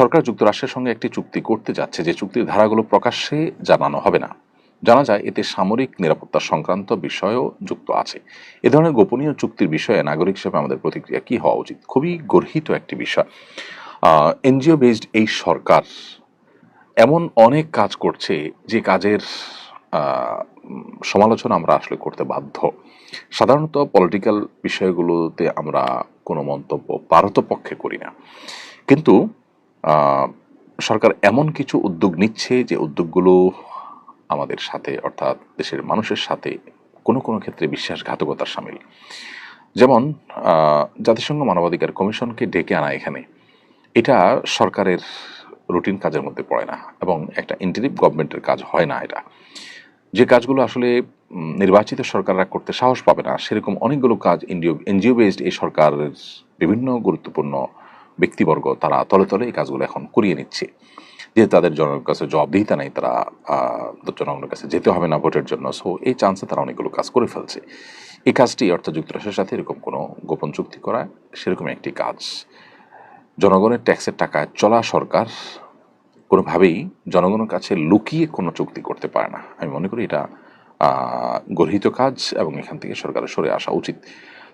সরকার যুক্তরাষ্ট্রের সঙ্গে একটি চুক্তি করতে যাচ্ছে। যে চুক্তির ধারাগুলো প্রকাশ্যে জানানো হবে না। জানা যায়, এতে সামরিক নিরাপত্তা সংক্রান্ত বিষয়ও যুক্ত আছে। এ ধরনের গোপনীয় চুক্তির বিষয়ে নাগরিক হিসেবে আমাদের প্রতিক্রিয়া কি হওয়া উচিত? খুবই গর্হিত একটি বিষয়। এনজিও বেসড এই সরকার এমন অনেক কাজ করছে, যে কাজের সমালোচনা আমরা আসলে করতে বাধ্য। সাধারণত পলিটিক্যাল বিষয়গুলোতে আমরা কোনো মন্তব্য পারতপক্ষে করি না। কিন্তু সরকার এমন কিছু উদ্যোগ নিচ্ছে যে উদ্যোগগুলো আমাদের সাথে, অর্থাৎ দেশের মানুষের সাথে কোনো কোনো ক্ষেত্রে বিশ্বাসঘাতকতার সামিল। যেমন জাতিসংঘ মানবাধিকার কমিশনকে ডেকে আনা এখানে, এটা সরকারের রুটিন কাজের মধ্যে পড়ে না এবং একটা ইন্টারিভ গভর্নমেন্টের কাজ হয় না এটা। যে কাজগুলো আসলে নির্বাচিত সরকাররা করতে সাহস পাবে না, সেরকম অনেকগুলো কাজ এনজিও এনজিও বেসড এই সরকারের বিভিন্ন গুরুত্বপূর্ণ ব্যক্তিবর্গ তারা তলে তলে এই কাজগুলো এখন করিয়ে নিচ্ছে। যেহেতু তাদের জনগণের কাছে জবাবদিহিতা নেই, তারা জনগণের কাছে যেতে হবে না ভোটের জন্য। সো এই চান্সে তারা অনেকগুলো কাজ করে ফেলছে। এই কাজটি অর্থাৎ যুক্তরাষ্ট্রের সাথে এরকম কোনো গোপন চুক্তি করা, সেরকম একটি কাজ। জনগণের ট্যাক্সের টাকায় চলা সরকার কোনোভাবেই জনগণের কাছে লুকিয়ে কোনো চুক্তি করতে পারে না। আমি মনে করি এটা গর্হিত কাজ এবং এখান থেকে সরকারের সরে আসা উচিত।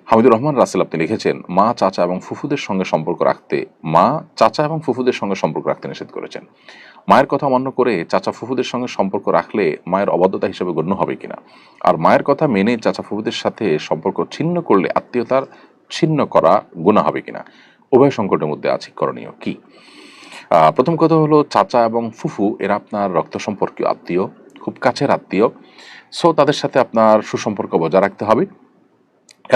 হামিদুর রহমান রাসেল আপনি লিখেছেন, মা, চাচা এবং ফুফুদের সঙ্গে সম্পর্ক রাখতে মা, চাচা এবং ফুফুদের সঙ্গে সম্পর্ক রাখতে নিষেধ করেছেন। মায়ের কথা অমান্য করে চাচা ফুফুদের সঙ্গে সম্পর্ক রাখলে মায়ের অবাধ্যতা হিসেবে গণ্য হবে কিনা? আর মায়ের কথা মেনে চাচা ফুফুদের সাথে সম্পর্ক ছিন্ন করলে আত্মীয়তার ছিন্ন করা গুণা হবে কিনা? উভয় সংকটের মধ্যে আছে, করণীয় কি? প্রথম কথা হলো, চাচা এবং ফুফু, এরা আপনার রক্ত সম্পর্কীয় আত্মীয়, খুব কাছের আত্মীয়। সো, তাদের সাথে আপনার সুসম্পর্ক বজায় রাখতে হবে।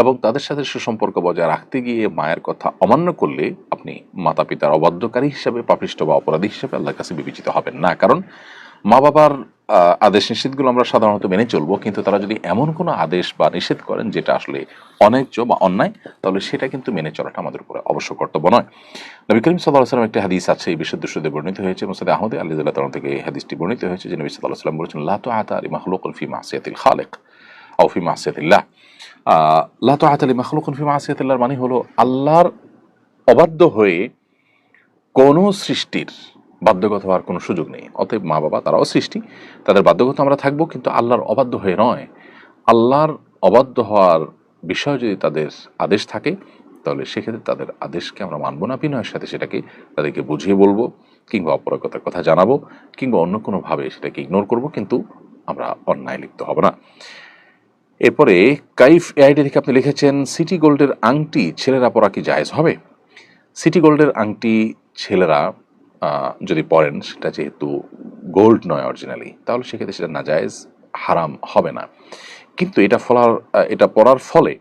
এবং তাদের সাথে সুসম্পর্ক বজায় রাখতে গিয়ে মায়ের কথা অমান্য করলে আপনি মাতা পিতার অবাধ্যকারী হিসাবে পাপিষ্ট বা অপরাধী হিসাবে আল্লাহর কাছে বিবেচিত হবেন না। কারণ মা বাবার আদেশ নিষেধগুলো আমরা সাধারণত মেনে চলবো, কিন্তু তারা যদি এমন কোনো আদেশ বা নিষেধ করেন যেটা আসলে অন্যায্য বা অন্যায়, তাহলে সেটা কিন্তু মেনে চলাটা আমাদের উপরে অবশ্য কর্তব্য নয়। নবী করিম সাল্লাহ সাল্লাম একটি হাদিস আছে, এই বিশুদ্ধ সুদে বর্ণিত হয়েছে মোসাদ আহমদ আলী তালন থেকে এই হাদিসটি বর্ণিত হয়েছে, যে নবী সাল্লাহ সাল্লাম বলেছেন লাতো আতা আলী মাহলুকুল ফি মাসিয়াতিল খালেক। আও ফি মাসিয়াতিল্লাহ। আহ, লা তো আতালি মাখলুকুন ফি মাসিয়াতিল্লাহর মানে হলো আল্লাহর অবাধ্য হয়ে কোনো সৃষ্টির বাধ্যগত হওয়ার কোনো সুযোগ নেই। অতএব মা বাবা তারাও সৃষ্টি তাদের বাধ্যগত আমরা থাকব কিন্তু আল্লাহর অবাধ্য হয়ে নয়। আল্লাহর অবাধ্য হওয়ার বিষয় যদি তাদের আদেশ থাকে তাহলে সেক্ষেত্রে তাদের আদেশকে আমরা মানব না বিনয়ের সাথে সেটাকে তাদেরকে বুঝিয়ে বলব কিংবা অপরাগতার কথা জানাব কিংবা অন্য কোনোভাবে সেটাকে ইগনোর করব কিন্তু আমরা অন্যায় লিপ্ত হব না। এরপরে কাইফ এআইডি থেকে আপনি লিখেছেন, সিটি গোল্ডের আংটি ছেলেরা পরা কি জায়েজ হবে? সিটি গোল্ডের আংটি ছেলেরা যদি পরেন, সেটা যেহেতু গোল্ড নয় অরিজিনালি, তাহলে সেক্ষেত্রে সেটা না জায়েজ, হারাম হবে না। কিন্তু এটা ফলার এটা পরার ফলে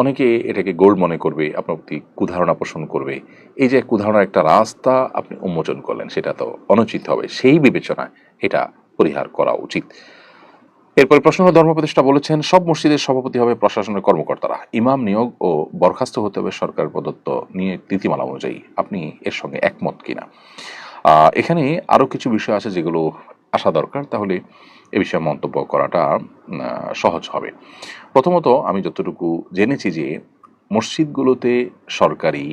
অনেকে এটাকে গোল্ড মনে করবে, আপনার প্রতি কুধারণা পোষণ করবে। এই যে কুধারণার একটা রাস্তা আপনি উন্মোচন করলেন, সেটা তো অনুচিত হবে। সেই বিবেচনায় এটা পরিহার করা উচিত। এরপর প্রশ্ন হলো ধর্মপ্রতিষ্ঠা বলেছেন, সব মসজিদের সভাপতি হবে প্রশাসনের কর্মকর্তারা। ইমাম নিয়োগ ও বরখাস্ত হতে হবে সরকার প্রদত্ত নিয়ে নীতিমালা অনুযায়ী। আপনি এর সঙ্গে একমত কিনা? এখানে আরও কিছু বিষয় আছে যেগুলো আসা দরকার, তাহলে এ বিষয়ে মন্তব্য করাটা সহজ হবে। প্রথমত, আমি যতটুকু জেনেছি যে মসজিদগুলোতে সরকারি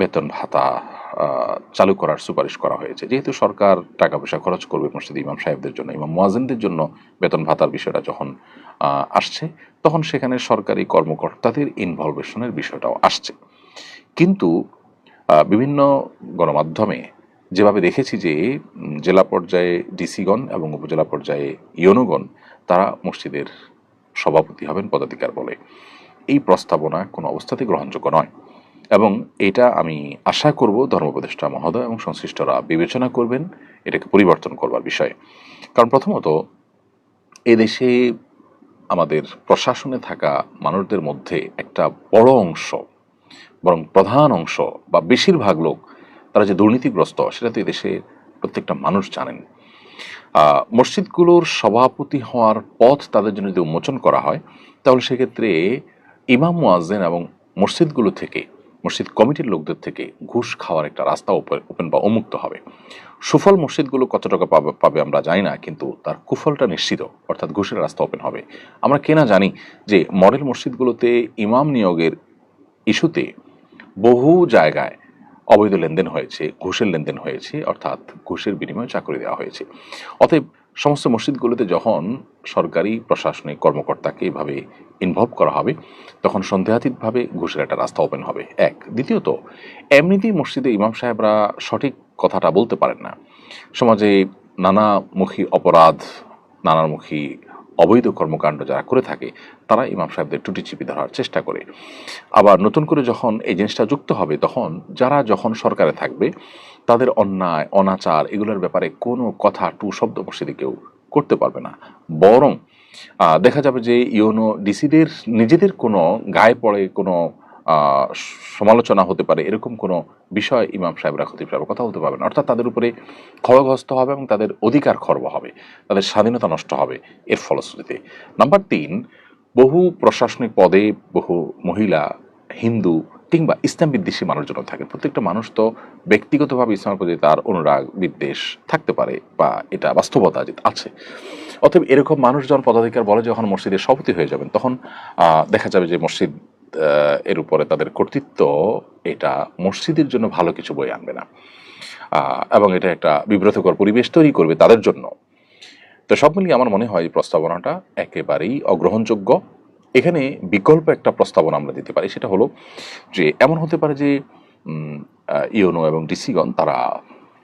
বেতন ভাতা চালু করার সুপারিশ করা হয়েছে। যেহেতু সরকার টাকা পয়সা খরচ করবে মসজিদ ইমাম সাহেবদের জন্য, ইমাম মুয়াজিনদের জন্য বেতন ভাতার বিষয়টা যখন আসছে, তখন সেখানে সরকারি কর্মকর্তাদের ইনভলভেশনের বিষয়টাও আসছে। কিন্তু বিভিন্ন গণমাধ্যমে যেভাবে দেখেছি যে জেলা পর্যায়ে ডিসিগণ এবং উপজেলা পর্যায়ে ইয়নুগণ তারা মসজিদের সভাপতি হবেন পদাধিকার বলে। এই প্রস্তাবনা কোনো অবস্থাতেই গ্রহণযোগ্য নয়। এবং এটা আমি আশা করব ধর্মোপদেষ্টা মহোদয় এবং সংশ্লিষ্টরা বিবেচনা করবেন, এটাকে পরিবর্তন করবার বিষয়ে। কারণ প্রথমত, এদেশে আমাদের প্রশাসনে থাকা মানুষদের মধ্যে একটা বড় অংশ, বরং প্রধান অংশ বা বেশিরভাগ লোক, তারা যে দুর্নীতিগ্রস্ত, সেটা তো এদেশে প্রত্যেকটা মানুষ জানেন। মসজিদগুলোর সভাপতি হওয়ার পথ তাদের জন্য যদি উন্মোচন করা হয়, তাহলে সেক্ষেত্রে ইমাম মুয়াজ্জেন এবং মসজিদগুলো থেকে মসজিদ কমিটির লোকদের থেকে ঘুষ খাওয়ার একটা রাস্তা ওপেন বা উন্মুক্ত হবে। সুফল মসজিদগুলো কত টাকা পাবে পাবে আমরা জানি না, কিন্তু তার কুফলটা নিশ্চিত, অর্থাৎ ঘুষের রাস্তা ওপেন হবে। আমরা কেনা জানি যে মডেল মসজিদগুলোতে ইমাম নিয়োগের ইস্যুতে বহু জায়গায় অবৈধ লেনদেন হয়েছে, ঘুষের লেনদেন হয়েছে, অর্থাৎ ঘুষের বিনিময়ে চাকরি দেওয়া হয়েছে। অতএব সমস্ত মসজিদগুলোতে যখন সরকারি, প্রশাসনিক কর্মকর্তাকে এভাবে ইনভলভ করা হবে, তখন সন্দেহাতীতভাবে ঘুষের একটা রাস্তা ওপেন হবে। এক। দ্বিতীয়ত, এমনিতেই মসজিদে ইমাম সাহেবরা সঠিক কথাটা বলতে পারেন না। সমাজে নানামুখী অপরাধ, নানামুখী অবৈধ কর্মকাণ্ড যারা করে থাকে, তারা ইমাম সাহেবদের টুটি চিপি ধরার চেষ্টা করে। আবার নতুন করে যখন এই জিনিসটা যুক্ত হবে, তখন যারা যখন সরকারে থাকবে, তাদের অন্যায়, অনাচার এগুলোর ব্যাপারে কোনো কথা টু শব্দ বসে কেউ করতে পারবে না। বরং দেখা যাবে যে ইউনো ডিসিদের নিজেদের কোনো গায়ে পড়ে কোনো সমালোচনা হতে পারে, এরকম কোনো বিষয় ইমাম সাহেবরা খতিব সাহেব কথা বলতে পারবেন অর্থাৎ তাদের উপরে ক্ষয়গ্রস্ত হবে এবং তাদের অধিকার খর্ব হবে, তাদের স্বাধীনতা নষ্ট হবে এর ফলশ্রুতিতে। নাম্বার তিন, বহু প্রশাসনিক পদে বহু মহিলা, হিন্দু কিংবা ইসলাম বিদ্বেষী মানুষজন থাকে। প্রত্যেকটা মানুষ তো ব্যক্তিগতভাবে ইসলামের প্রতি তার অনুরাগ, বিদ্বেষ থাকতে পারে বা এটা বাস্তবতা আছে। অতএব এরকম মানুষজন পদাধিকার বলে যখন মসজিদের সভাপতি হয়ে যাবেন, তখন দেখা যাবে যে মসজিদ এর উপরে তাদের কর্তৃত্ব, এটা মসজিদের জন্য ভালো কিছু বই আনবে না। এবং এটা একটা বিব্রতকর পরিবেশ তৈরি করবে তাদের জন্য। তো সব মিলিয়ে আমার মনে হয় এই প্রস্তাবনাটা একেবারেই অগ্রহণযোগ্য। এখানে বিকল্প একটা প্রস্তাবনা আমরা দিতে পারি, সেটা হলো যে, এমন হতে পারে যে ইউনো এবং ডিসিগণ তারা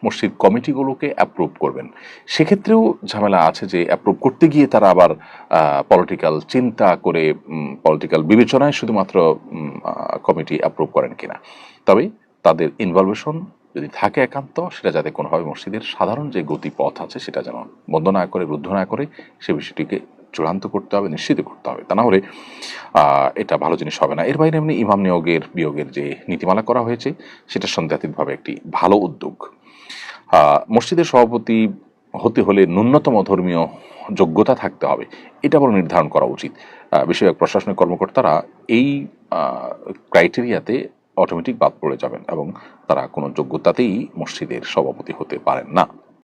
মসজিদ কমিটিগুলোকে অ্যাপ্রুভ করবেন। সেক্ষেত্রেও ঝামেলা আছে যে অ্যাপ্রুভ করতে গিয়ে তারা আবার পলিটিক্যাল চিন্তা করে পলিটিক্যাল বিবেচনায় শুধুমাত্র কমিটি অ্যাপ্রুভ করেন কিনা। তবে তাদের ইনভলভেশন যদি থাকে একান্ত, সেটা যাতে কোনোভাবে মসজিদের সাধারণ যে গতিপথ আছে সেটা যেন বন্ধ না করে, রুদ্ধ না করে, সে বিষয়টিকে চূড়ান্ত করতে হবে, নিশ্চিত করতে হবে। তা না হলে এটা ভালো জিনিস হবে না। এর বাইরে এমনি ইমাম নিয়োগের, বিয়োগের যে নীতিমালা করা হয়েছে, সেটা সন্দেহাতীতভাবে একটি ভালো উদ্যোগ। মসজিদের সভাপতি হতে হলে ন্যূনতম ধর্মীয় যোগ্যতা থাকতে হবে। এটা বড় নির্ধারণ করা উচিত। বিষয়ক প্রশাসনিক কর্মকর্তারা এই ক্রাইটেরিয়াতে অটোমেটিক বাদ পড়ে যাবেন এবং তারা কোনো যোগ্যতাতেই মসজিদের সভাপতি হতে পারেন না।